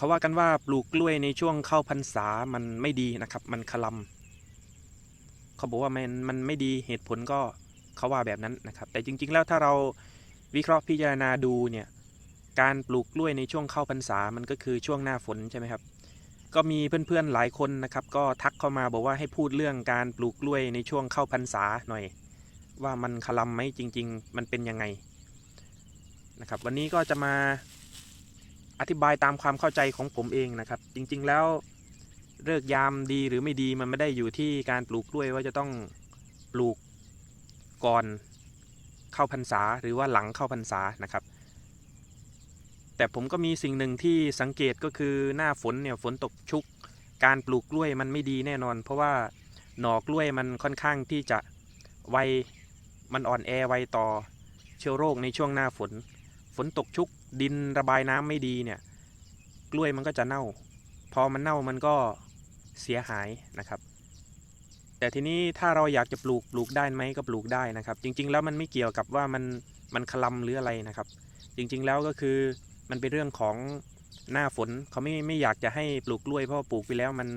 เขาว่ากันว่าปลูกกล้วยในช่วงเข้าพรรษามันไม่ดีนะครับ มันคลำเขาบอกว่ามันมันไม่ดีเหตุผลก็เขาว่าแบบนั้นนะครับ แต่จริง ๆ แล้วถ้าเราวิเคราะห์พิจารณาดูเนี่ยการปลูกกล้วยในช่วงเข้าพรรษามันก็คือช่วงหน้าฝนใช่ไหมครับ ก็มีเพื่อนๆหลายคนนะครับ ก็ทักเข้ามาบอกว่าให้พูดเรื่องการปลูกกล้วยในช่วงเข้าพรรษาหน่อย ว่ามันคลำไหมจริง ๆ มันเป็นยังไงนะครับ วันนี้ก็จะมา อธิบายตามความเข้าใจของผมเองนะครับ จริงๆแล้วเลิกยามดีหรือไม่ดีมันไม่ได้อยู่ที่การปลูกกล้วยว่าจะต้องปลูกก่อนเข้าพรรษาหรือว่าหลังเข้าพรรษานะครับ แต่ผมก็มีสิ่งหนึ่งที่สังเกตก็คือหน้าฝนเนี่ยฝนตกชุก การปลูกกล้วยมันไม่ดีแน่นอน เพราะว่าหนอกล้วยมันค่อนข้างที่จะไวมันอ่อนแอไวต่อเชื้อโรคในช่วงหน้าฝน ฝนตกชุก ดินระบายน้ำไม่ดีเนี่ย กล้วยมันก็จะเน่า พอมันเน่ามันก็เสียหายนะครับ แต่ทีนี้ถ้าเราอยากจะปลูกปลูกได้ไหมก็ปลูกได้นะครับ จริง ๆ แล้วมันไม่เกี่ยวกับว่ามันมันคลำหรืออะไรนะครับ จริง ๆ แล้วก็คือมันเป็นเรื่องของหน้าฝนเขาไม่ไม่อยากจะให้ปลูกกล้วยเพราะปลูกไปแล้วมัน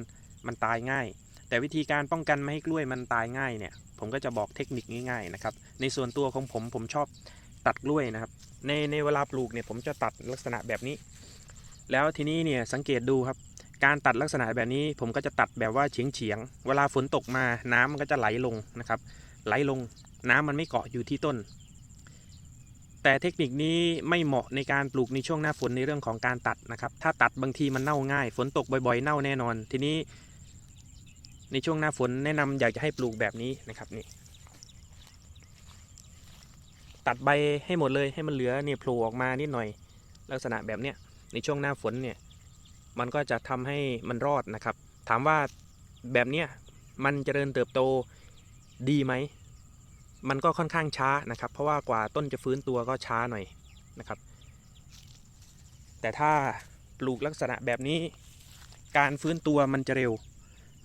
มันตายง่าย แต่วิธีการป้องกันไม่ให้กล้วยมันตายง่ายเนี่ย ผมก็จะบอกเทคนิคง่ายๆนะครับ ในส่วนตัวของผมผมชอบ ตัดกล้วยนะครับ ในในเวลาปลูกเนี่ยผมจะตัดลักษณะแบบนี้ แล้วทีนี้เนี่ยสังเกตดูครับ การตัดลักษณะแบบนี้ผมก็จะตัดแบบว่าเฉียงเฉียง เวลาฝนตกมาน้ำมันก็จะไหลลงนะครับ ไหลลงน้ำมันไม่เกาะอยู่ที่ต้น แต่เทคนิคนี้ไม่เหมาะในการปลูกในช่วงหน้าฝนในเรื่องของการตัดนะครับ ถ้าตัดบางทีมันเน่าง่าย ฝนตกบ่อยๆ เน่าแน่นอน ทีนี้ ในช่วงหน้าฝนแนะนำอยากจะให้ปลูกแบบนี้นะครับนี่ ตัดใบให้หมดเลยให้มันเหลือเนี่ยโผล่ออกมานิดหน่อย ลักษณะแบบเนี้ยในช่วงหน้าฝนเนี่ยมันก็จะทำให้มันรอดนะครับ ถามว่าแบบเนี้ยมันเจริญเติบโตดีไหม มันก็ค่อนข้างช้านะครับ เพราะว่ากว่าต้นจะฟื้นตัวก็ช้าหน่อยนะครับ แต่ถ้าปลูกลักษณะแบบนี้ การฟื้นตัวมันจะเร็ว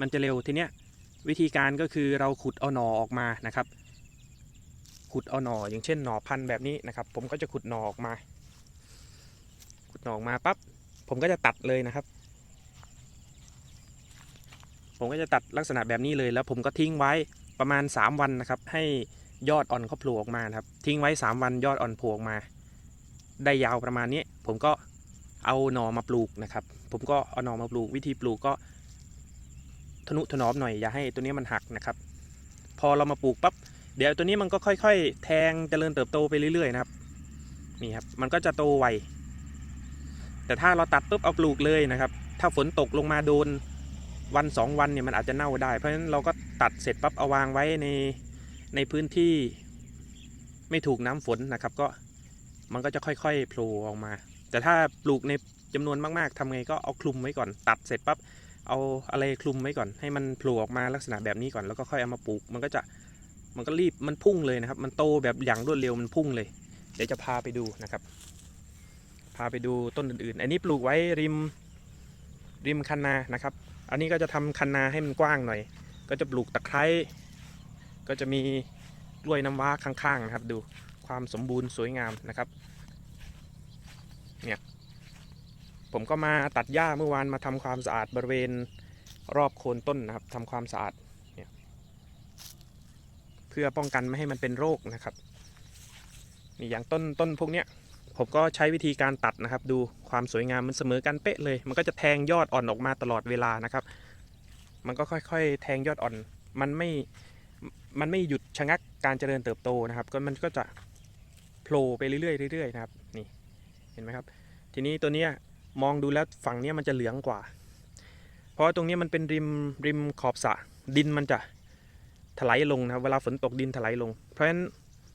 มันจะเร็วทีเนี้ยวิธีการก็คือเราขุดเอาหน่อออกมานะครับ ขุดเอาหน่ออย่างเช่นหน่อพันธุ์แบบนี้นะครับ ผมก็จะขุดหน่อออกมา ขุดหน่อออกมาปั๊บผมก็จะตัดเลยนะครับ ผมก็จะตัดลักษณะแบบนี้เลยแล้วผมก็ทิ้งไว้ประมาณ 3 วันนะครับ ให้ยอดอ่อนเขาโผล่ออกมาครับ ทิ้งไว้ 3 วันยอดอ่อนโผล่ออกมา ได้ยาวประมาณนี้ผมก็เอาหน่อมาปลูกนะครับ ผมก็เอาหน่อมาปลูกวิธีปลูกก็ทนุถนอมหน่อยอย่าให้ตัวนี้มันหักนะครับ พอเรามาปลูกปั๊บ เดี๋ยวตัวนี้มันก็ค่อย ๆ แทงเจริญเติบโตไปเรื่อยๆนะครับนี่ครับมันก็จะโตไวแต่ถ้าเราตัดปุ๊บเอาปลูกเลยนะครับ ถ้าฝนตกลงมาโดนวันสองวันเนี่ยมันอาจจะเน่าได้ เพราะฉะนั้นเราก็ตัดเสร็จปั๊บเอาวางไว้ในในพื้นที่ไม่ถูกน้ำฝนนะครับ ก็มันก็จะค่อยๆโผล่ออกมา แต่ถ้าปลูกในจำนวนมากๆทำไงก็เอาคลุมไว้ก่อน ตัดเสร็จปั๊บเอาอะไรคลุมไว้ก่อน ให้มันโผล่ออกมาลักษณะแบบนี้ก่อนแล้วก็ค่อยเอามาปลูก มันก็จะ มันก็รีบมันพุ่งเลยนะครับ มันโตแบบอย่างรวดเร็วมันพุ่งเลย เดี๋ยวจะพาไปดูนะครับ พาไปดูต้นอื่นๆ อันนี้ปลูกไว้ริมริมคันนานะครับ อันนี้ก็จะทำคันนาให้มันกว้างหน่อย ก็จะปลูกตะไคร้ก็จะมีกล้วยน้ำว้าข้างๆนะครับ ดูความสมบูรณ์สวยงามนะครับเนี่ยผมก็มาตัดหญ้าเมื่อวานมาทำความสะอาดบริเวณรอบโคนต้นนะครับทำความสะอาด พื่อป้องกันไม่ให้มันเป็นโรคนะครับนี่อย่างต้นต้นพวกเนี้ยผมก็ใช้วิธีการตัดนะครับ ดูความสวยงามมันเสมอกันเป๊ะเลย มันก็จะแทงยอดอ่อนออกมาตลอดเวลานะครับ มันก็ค่อยๆ แทงยอดอ่อน มันไม่มันไม่หยุดชะงักการเจริญเติบโตนะครับ ก็มันก็จะโผล่ไปเรื่อยๆเรื่อยๆนะครับนี่เห็นไหมครับ ทีนี้ตัวเนี้ยมองดูแล้วฝั่งเนี้ยมันจะเหลืองกว่า เพราะตรงนี้มันเป็นริมริมขอบสระดินมันจะ ถลายลงนะครับ เวลาฝนตกดินถลายลง เพราะฉะนั้น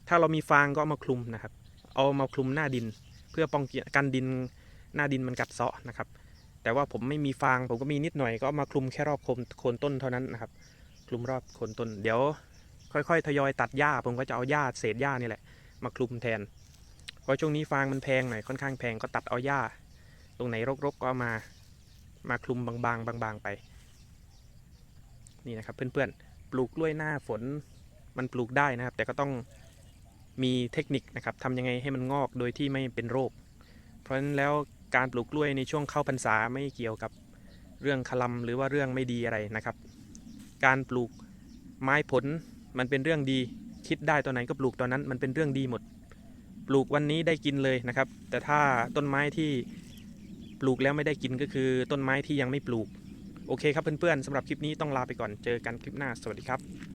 ถ้าเรามีฟางก็เอามาคลุมนะครับ เอามาคลุมหน้าดิน เพื่อป้องกันดินหน้าดินมันกัดเซาะนะครับ แต่ว่าผมไม่มีฟางผมก็มีนิดหน่อยก็เอามาคลุมแค่รอบโคนโคนต้นเท่านั้นนะครับ คลุมรอบโคนต้น เดี๋ยวค่อยๆ ทยอยตัดหญ้า ผมก็จะเอาหญ้าเศษหญ้านี่แหละ มาคลุมแทน เพราะช่วงนี้ฟางมันแพงหน่อยค่อนข้างแพงก็ตัดเอาหญ้า ตรงไหนรกๆก็มามาคลุมบางๆ บางๆไป นี่นะครับเพื่อนๆ ปลูกกล้วยหน้าฝนมันปลูกได้นะครับ แต่ก็ต้องมีเทคนิคนะครับทำยังไงให้มันงอกโดยที่ไม่เป็นโรค เพราะฉะนั้นแล้วการปลูกกล้วยในช่วงเข้าพรรษาไม่เกี่ยวกับเรื่องคลำหรือว่าเรื่องไม่ดีอะไรนะครับ การปลูกไม้ผลมันเป็นเรื่องดี คิดได้ตอนไหนก็ปลูกตอนนั้น มันเป็นเรื่องดีหมด ปลูกวันนี้ได้กินเลยนะครับ แต่ถ้าต้นไม้ที่ปลูกแล้วไม่ได้กินก็คือต้นไม้ที่ยังไม่ปลูก โอเคครับเพื่อนๆสำหรับคลิปนี้ต้องลาไปก่อนเจอกันคลิปหน้าสวัสดีครับ